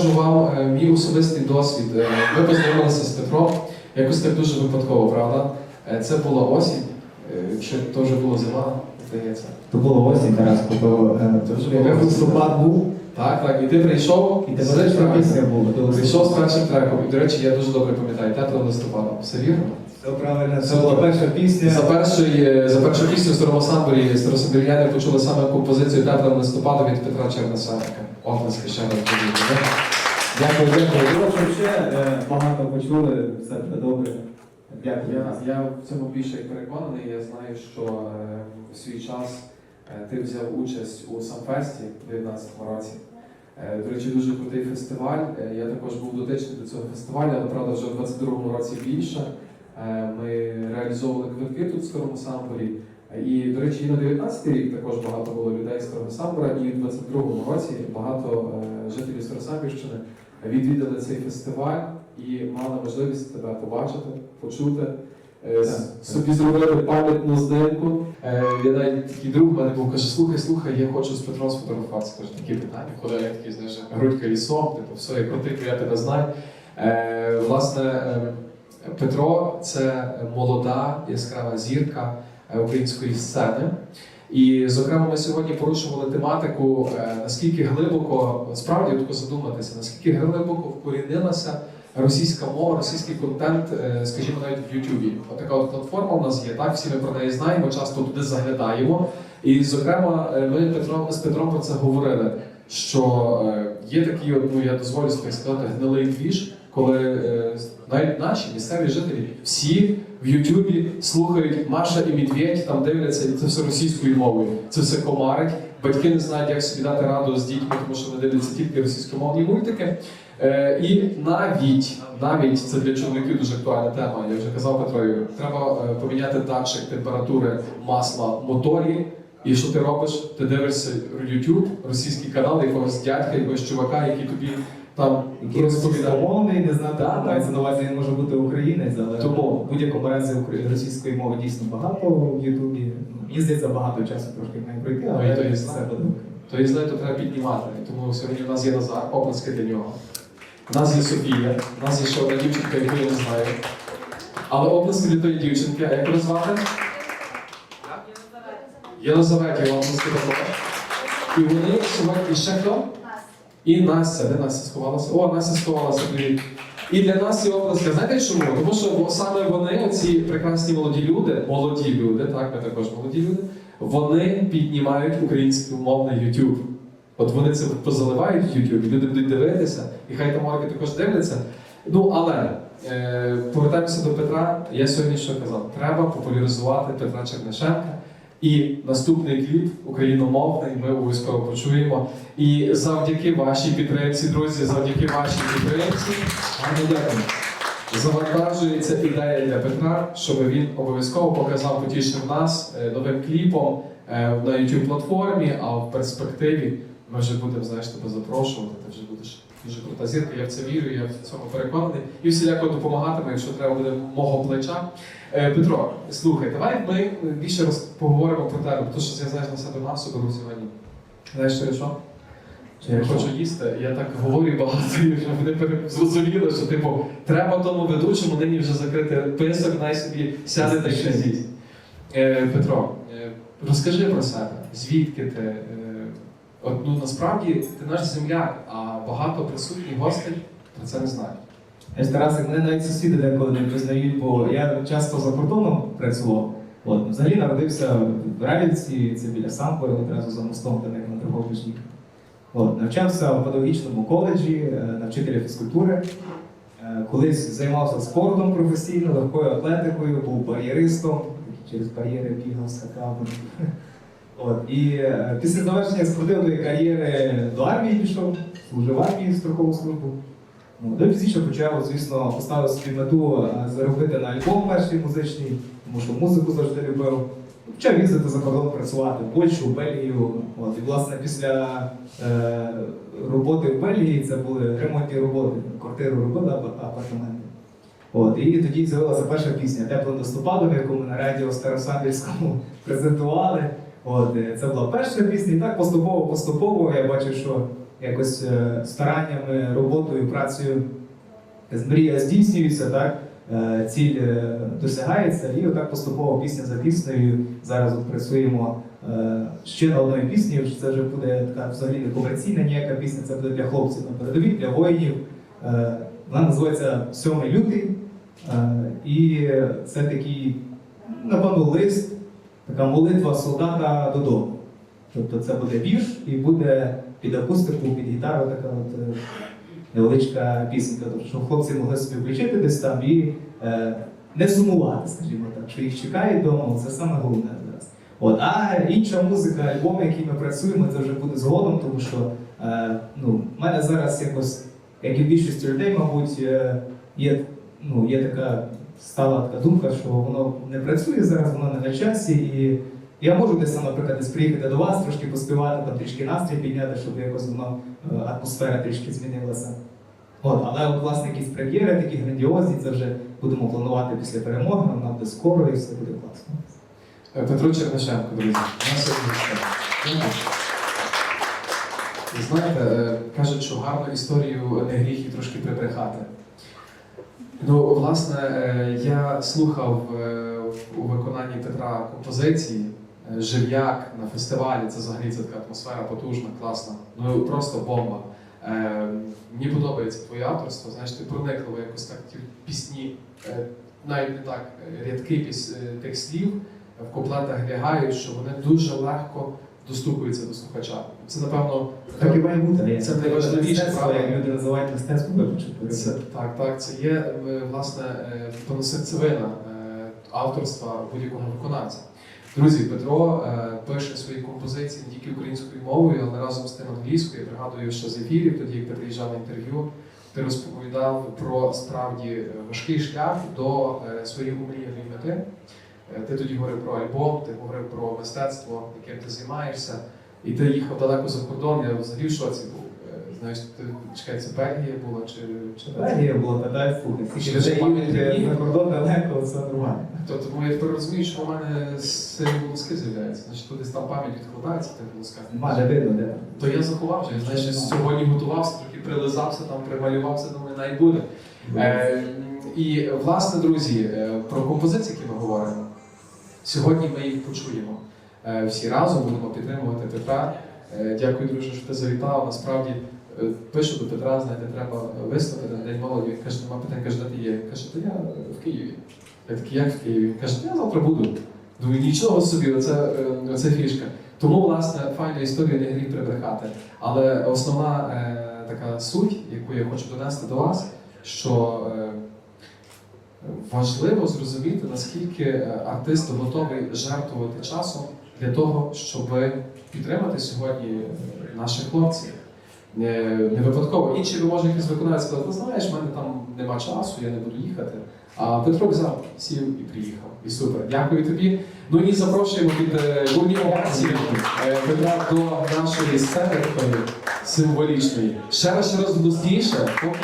я скажу вам е, мій особистий досвід. Е, Ми познайомилися з Петром якось так дуже випадково, правда? Е, Це була осінь, чи то вже було зима, здається. То було осінь, Тарас, то листопад був, Так, так. І ти прийшов і ти була. Прийшов з першим треком. І, до речі, я дуже добре пам'ятаю, 5 листопада. Все вірно? Все правильно, Це була перша пісня. За, перший, за першу пісню Старомосамбурі старосамбір'яни почули саме композицію «Теплим листопада від Петра Черносенка. Оплески ще раз подібне. Дякую, дякую. Що ще е, багато почули, все буде добре. Дякую. Я, я в цьому більше як переконаний. Я знаю, що е, в свій час е, ти взяв участь у Самфесті у 2019 році. Е, До речі, дуже крутий фестиваль. Е, Я також був дотичний до цього фестивалю, але правда вже в 22-му році більше. Е, Ми реалізовували квитки тут Самборі. Е, І, до речі, і на 19-й рік також багато було людей з Старого і в 22-му році багато е, жителів Старосамбірщини відвідали цей фестиваль і мали можливість тебе побачити, почути. Е, Собі зробили пам'ятну здимку. Я навіть такий друг мене був, каже, слухай, слухай, я хочу з Петром сфотографуватися. Каже, такі питання. Ходив, я такий, знаєш, грудька лісом, типу, все, я крутий, я тебе знаю. Власне, Петро це молода, яскрава зірка е, української сцени. І, зокрема, ми сьогодні порушували тематику, е, наскільки глибоко, справді тако задуматися, наскільки глибоко вкорінилася російська мова, російський контент, е, скажімо, навіть в Ютубі. Отака от платформа у нас є, так, всі ми про неї знаємо, часто туди заглядаємо. І, зокрема, ми Петром, з Петром про це говорили, що є такий, ну я дозволю собі сказати, гнилий двіж, коли е, навіть наші місцеві жителі всі в Ютубі слухають Маша і Медведь, там дивляться, і це все російською мовою. Це все комарить. Батьки не знають, як собі дати раду з дітьми, тому що вони дивляться тільки російськомовні мультики. Е, і навіть, навіть це для чоловіків дуже актуальна тема. Я вже казав Петрові, треба е, поміняти датчик температури масла моторі. І що ти робиш? Ти дивишся YouTube, російський канал якогось дядька, якогось чувака, який тобі там Який розповідає. російськомовний, не знаю, Да, так, мається на увазі, він може бути українець, але Тому. в будь-якому разі російської мови дійсно багато в Ютубі. Мені здається, багато часу трошки має пройти, Ну, але і то є все буде. То і знаєте, треба піднімати. Тому сьогодні у нас є Назар, оплески для нього. У нас є Софія, у нас є ще одна дівчинка, яку я не знаю. Але оплески для тої дівчинки, а як її звати? Єлизавета, оплески також. І вони сьогодні і ще хто? І Настя, де Настя сховалася? О, Настя сховалася, привіт. І для нас є оплески. Знаєте чому? Тому що саме вони, оці прекрасні молоді люди, молоді люди, так, ми також молоді люди, вони піднімають українськомовний YouTube. От вони це позаливають в YouTube, люди будуть дивитися, і хай там орки також дивляться. Ну, але е, повертаємося до Петра. Я сьогодні що казав? Треба популяризувати Петра Чернишенка. І наступний кліп україномовний ми обов'язково почуємо. І завдяки вашій підтримці, друзі, завдяки вашій підтримці, Гарно дякую. завантажується ідея для Петра, щоб він обов'язково показав, потішив нас е, новим кліпом е, на youtube платформі, а в перспективі ми вже будемо знаєш, тебе запрошувати. Ти вже будеш дуже крута зірка. Я в це вірю, я в цьому переконаний. І всіляко допомагатиме, якщо треба буде мого плеча. Е, Петро, слухай, давай ми більше роз поговоримо про тебе, тому що я знаєш на себе масу беру сьогодні. Знаєш, що я що? Я хочу їсти, я так говорю багато, і вже вони зрозуміли, що типу, треба тому ведучому нині вже закрити писок, най собі сяде та ще з'їсть. Е, Петро, е, розкажи про себе, звідки ти? Е, от, ну, насправді ти наш земляк, а багато присутніх гостей про це не знають. Я ж Тарасик, мене навіть сусіди деколи не визнають, бо я часто за кордоном працював. От, взагалі народився в Ралівці, це біля Сампори, одразу за мостом до них на Дрогобичні. От, навчався в педагогічному коледжі е, на вчителя фізкультури. Е, Колись займався спортом професійно, легкою атлетикою, був бар'єристом, через бар'єри бігав, скакав. От, і е, після завершення спортивної кар'єри до армії пішов, служив в армії строкову службу. Ну, До пізніше почав, звісно, поставив собі мету е, заробити на альбом перший музичний, тому що музику завжди любив. Почав їздити за кордон працювати в Польщу, в Бельгію. От, і власне після е, роботи в Бельгії це були ремонтні роботи. Квартиру робили, ап- апартаменти. От, і тоді з'явилася перша пісня Теплим листопадом, яку ми на радіо Старосамбірському презентували. От, е, це була перша пісня, і так поступово-поступово я бачив, що якось е, стараннями, роботою, працею мрія здійснюється, так? е, Ціль досягається, і отак поступово пісня за піснею. Зараз працюємо ще на одної пісні. Це вже буде така взагалі не комерційна ніяка пісня, це буде для хлопців на передовій, для воїнів. Вона називається Сьомий лютий. І це такий, напевно, лист, така молитва солдата додому. Тобто це буде вірш і буде під акустику, під гітару така от е, невеличка пісенька. Тобто, щоб хлопці могли собі включити десь там і е, не сумувати, скажімо так, що їх чекають вдома, це саме головне зараз. От, а інша музика, альбоми, які ми працюємо, це вже буде згодом, тому що е, ну, в мене зараз якось, як і в більшості людей, мабуть, е, є, ну, є така стала така думка, що воно не працює зараз, воно не на часі. І я можу десь наприклад, десь приїхати до вас, трошки поспівати, там трішки настрій підняти, щоб якось воно е, атмосфера трішки змінилася. От, але от, власне якісь прем'єри такі грандіозні, це вже будемо планувати після перемоги, нам буде скоро і все буде класно. Е, Петро Чернишенко, друзі. Нас. Ви знаєте, е, кажуть, що гарну історію не гріх і трошки прибрехати. Ну, власне, е, я слухав е, у виконанні Петра композиції е, Жив'як на фестивалі. Це взагалі це така атмосфера потужна, класна. Ну просто бомба. Мені подобається твоє авторство. Знаєш, ти проникливо якось так ті пісні, навіть не так, рядки піс, тих слів в куплетах лягають, що вони дуже легко достукуються до слухача. Це напевно Так і має бути. Це найважливіше, як люди називають мистецтво, вибачте. Так, так, це є е, власне е, серцевина е, авторства будь-якого виконавця. Друзі, Петро е, пише свої композиції не тільки українською мовою, але разом з тим англійською. Я пригадую, що з ефірів, тоді як ти приїжджав на інтерв'ю, ти розповідав про справді е, важкий шлях до е, своєї умріяної мети. Е, Ти тоді говорив про альбом, ти говорив про мистецтво, яким ти займаєшся, і ти їхав далеко за кордон. Я взагалі в шоці був. Е, Знаєш, ти чекай, це Бельгія була чи, чи Бельгія була, та дай слухай. На кордон далеко, це нормально. То тому я тепер розумію, що у мене сильні волоски з'являються. Значить, туди там пам'ять відкладається тих волосках. Нема видно, де. То я заховав вже. Знаєш, я сьогодні готувався, трохи прилизався, там прималювався, думаю, най буде. Е, і власне, друзі, про композиції, які ми говоримо. Сьогодні ми їх почуємо. Е, всі разом будемо підтримувати Петра. Е, дякую, друже, що ти завітав. Насправді е, пишу до Петра, знаєте, треба виступити на День молоді. Він каже, нема питань, каже, де ти є? Каже, то я е, в Києві. Я такий, як в Києві? Він Каже, я завтра буду. Думаю, нічого собі, оце, е, оце фішка. Тому, власне, файна історія не гріх прибрехати. Але основна е, така суть, яку я хочу донести до вас, що е, важливо зрозуміти, наскільки е, артист готовий жертвувати часом для того, щоб підтримати сьогодні е, наших хлопців. Не, не випадково. Інші ви може якийсь виконавець сказати, ти знаєш, в мене там нема часу, я не буду їхати. А Петро взяв, сів і приїхав. І супер. Дякую тобі. Ну і запрошуємо під е, овації Петра до нашої сцени символічної. Ще раз ще раз поки